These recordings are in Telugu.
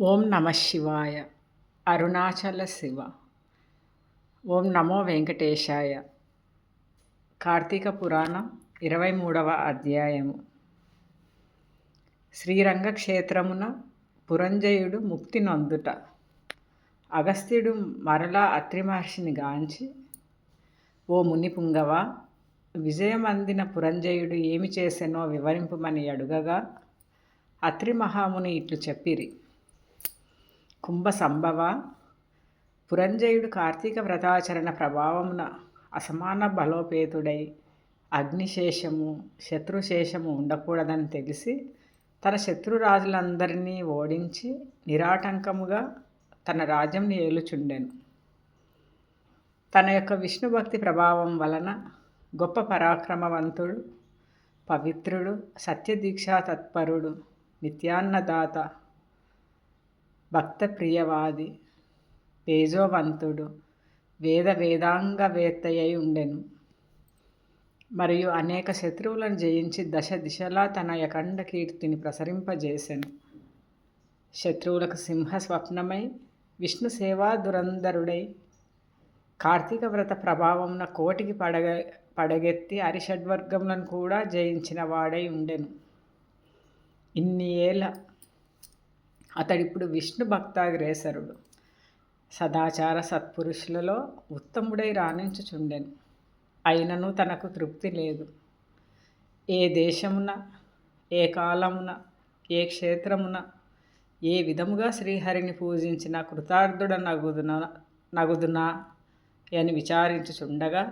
ఓం నమ శివాయ. అరుణాచల శివ. ఓం నమో వెంకటేశాయ. కార్తీక పురాణం ఇరవై మూడవ అధ్యాయము. శ్రీరంగ క్షేత్రమున పురంజయుడు ముక్తి నొందుట. అగస్త్యుడు మరలా అత్రి మహర్షిని గాంచి ఓ ముని పుంగవ విజయమందిన పురంజయుడు ఏమి చేసెనో వివరింపుమని అడుగగా అత్రి మహాముని ఇట్లు చెప్పిరి. కుంభ సంభవ పురంజయుడు కార్తీక వ్రతాచరణ ప్రభావమున అసమాన బలోపేతుడై అగ్నిశేషము శత్రుశేషము ఉండకూడదని తెలిసి తన శత్రురాజులందరినీ ఓడించి నిరాటంకముగా తన రాజ్యంని ఏలుచుండెను. తన యొక్క విష్ణుభక్తి ప్రభావం వలన గొప్ప పరాక్రమవంతుడు పవిత్రుడు సత్యదీక్షా తత్పరుడు నిత్యాన్నదాత భక్త ప్రియవాది తేజోవంతుడు వేద వేదాంగవేత్తయ్యి ఉండెను మరియు అనేక శత్రువులను జయించి దశ దిశలా తన అఖండ కీర్తిని ప్రసరింపజేసెను. శత్రువులకు సింహ స్వప్నమై విష్ణు సేవా దురంధరుడై కార్తీక వ్రత ప్రభావమున కోటికి పడగ పడగెత్తి అరిషడ్వర్గములను కూడా జయించిన వాడై ఉండెను ఇన్ని ఏళ్ళ అతడిప్పుడు విష్ణు భక్తాగ్రేసరుడు. సదాచార సత్పురుషులలో ఉత్తముడై రాణించుచుండెను. అయినను తనకు తృప్తి లేదు. ఏ దేశమున ఏ కాలమున ఏ క్షేత్రమున ఏ విధముగా శ్రీహరిని పూజించిన కృతార్థుడ నగుదున నగుదునా అని విచారించుచుండగా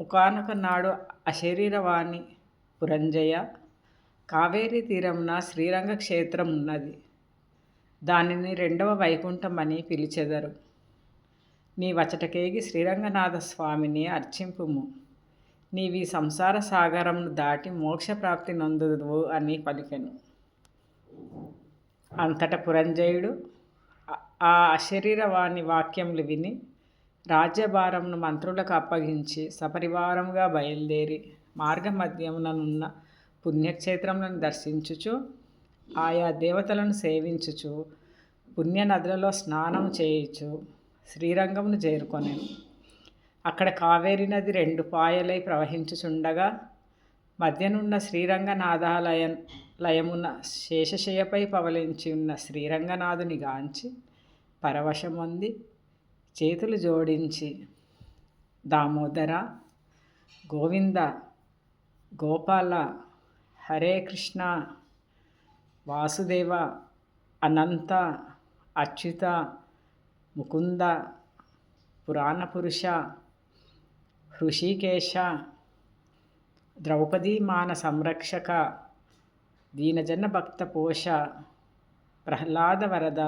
ఒకనొక నాడు అశరీరవాణి పురంజయ కావేరీ తీరమున శ్రీరంగ క్షేత్రం ఉన్నది దానిని రెండవ వైకుంఠం అని పిలిచెదరు. నీ వచటకేగి శ్రీరంగనాథ స్వామిని అర్చింపుము. నీవి సంసార సాగరంను దాటి మోక్షప్రాప్తి నొందువు అని పలికెను. అంతట పురంజయుడు ఆ అశరీరవాణి వాక్యములు విని రాజ్యభారంను మంత్రులకు అప్పగించి సపరివారముగా బయలుదేరి మార్గమధ్యముననున్న పుణ్యక్షేత్రములను దర్శించుచు ఆయా దేవతలను సేవించుచు పుణ్యనదులలో స్నానం చేయుచు శ్రీరంగమును చేరుకొనెను. అక్కడ కావేరి నది రెండు పాయలై ప్రవహించుచుండగా మధ్యనున్న శ్రీరంగనాథాలయ లయమున శేషశయపై పవలించి ఉన్న శ్రీరంగనాథుని గాంచి పరవశమొంది చేతులు జోడించి దామోదర గోవింద గోపాల హరే కృష్ణ వాసుదేవ అనంత అచ్యుత ముకుంద పురాణపురుష హృషికేశ ద్రౌపదీ మాన సంరక్షక దీనజన భక్త పోష ప్రహ్లాద వరద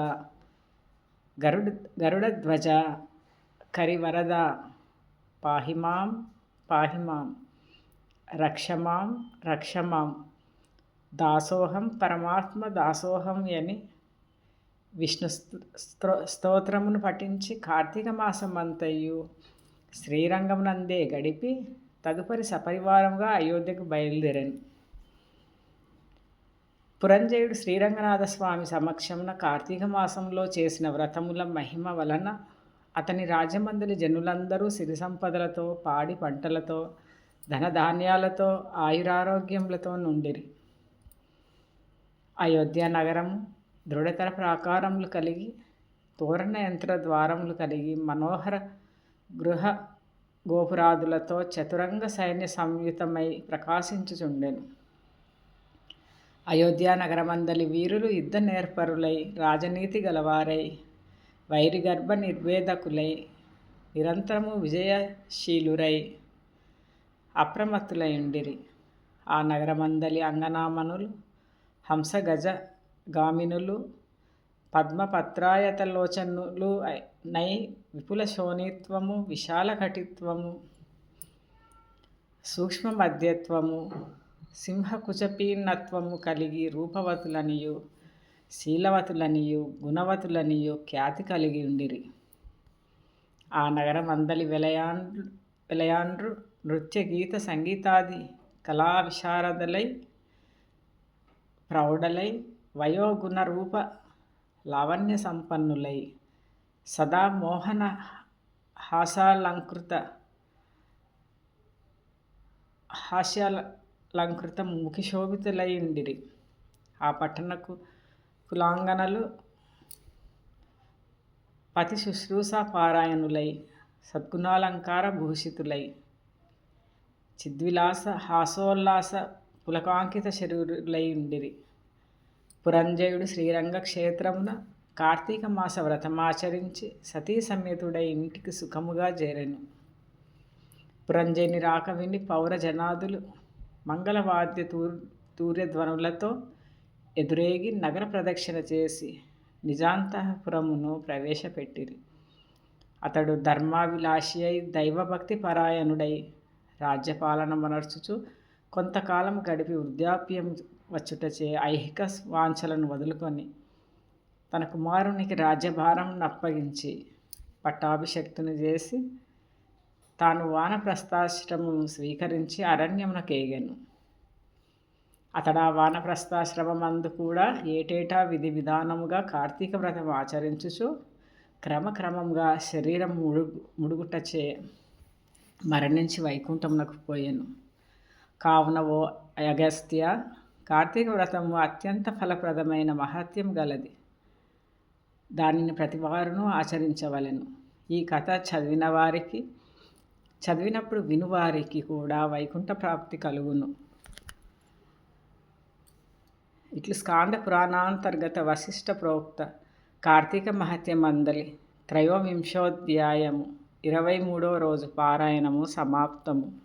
గరుడ గరుడధ్వజ కరివరద పాహిమాం పాహిమాం రక్షమాం రక్షమాం. దాసోహం పరమాత్మ దాసోహం అని విష్ణు స్త్రో స్తోత్రమును పఠించి కార్తీక మాసం అంతయు శ్రీరంగమునందే గడిపి తదుపరి సపరివారంగా అయోధ్యకు బయలుదేరాను. పురంజయుడు శ్రీరంగనాథ స్వామి సమక్షమున కార్తీక మాసంలో చేసిన వ్రతముల మహిమ వలన అతని రాజమందులి జనులందరూ సిరి సంపదలతో పాడి పంటలతో ధనధాన్యాలతో ఆయురారోగ్యములతో నుండిరి. అయోధ్య నగరం దృఢతర ప్రాకారములు కలిగి తోరణ యంత్ర ద్వారములు కలిగి మనోహర గృహ గోపురాదులతో చతురంగ సైన్య సంయుతమై ప్రకాశించుచుండెను. అయోధ్య నగరమందలి వీరులు యుద్ధ నేర్పరులై రాజనీతి గలవారై వైరిగర్భ నిర్వేదకులై నిరంతరము విజయశీలురై అప్రమత్తులై ఉండిరి ఆ నగరమందలి అంగనామనులు హంసగజ గామినులు పద్మపత్రాయతలోచనులు నై విపుల శోణిత్వము విశాల కటిత్వము సూక్ష్మ మధ్యత్వము సింహకుచపీన్నత్వము కలిగి రూపవతులనియు శీలవతులనియు గుణవతులనియు ఖ్యాతి కలిగి ఉండిరి. ఆ నగరం అందలి విలయాన్ విలయాండ్రు నృత్య గీత సంగీతాది కళా విశారదలై ప్రౌఢలై వయోగుణ రూప లావణ్య సంపన్నులై సదా మోహన హాసాలంకృత హాస్యాలంకృత ముఖిశోభితులై ఉండిరి ఆ పట్టణకు కులాంగనలు పతి శుశ్రూష పారాయణులై సద్గుణాలంకార భూషితులై చిద్విలాస హాసోల్లాస పులకాంకిత శరీరులై ఉండిరి. పురంజయుడు శ్రీరంగ క్షేత్రమున కార్తీక మాస వ్రతమాచరించి సతీ సమేతుడై ఇంటికి సుఖముగా చేరెను. పురంజయుని రాక విని పౌర జనాదులు మంగళవాద్య తూర్ తూర్యధ్వనులతో ఎదురేగి నగర ప్రదక్షిణ చేసి నిజాంతపురమును ప్రవేశపెట్టిరి. అతడు ధర్మాభిలాషి అయి దైవభక్తి పరాయణుడై రాజ్యపాలన మనర్చుచు కొంతకాలం గడిపి వృద్ధాప్యం వచ్చుటచే ఐహిక వాంఛలను వదులుకొని తన కుమారునికి రాజ్యభారం అప్పగించి పట్టాభిషక్తుని చేసి తాను వానప్రస్థాశ్రమం స్వీకరించి అరణ్యమునకేగాను. అతడు ఆ వానప్రస్థాశ్రమమందు కూడా ఏటేటా విధి విధానముగా కార్తీక వ్రతం ఆచరించుచు క్రమక్రమంగా శరీరం ముడుగు ముడుగుటచే మరణించి వైకుంఠమునకు పోయాను. కావున ఓ అగస్త్య. కార్తీక వ్రతము అత్యంత ఫలప్రదమైన మహత్యం గలది. దానిని ప్రతివారును ఆచరించవలెను. ఈ కథ చదివిన వారికి చదివినప్పుడు వినువారికి కూడా వైకుంఠ ప్రాప్తి కలుగును. ఇట్లు స్కాంద పురాణాంతర్గత వశిష్ట ప్రోక్త కార్తీక మహత్య అందలి త్రయోవింశోధ్యాయము ఇరవై మూడో రోజు పారాయణము సమాప్తము.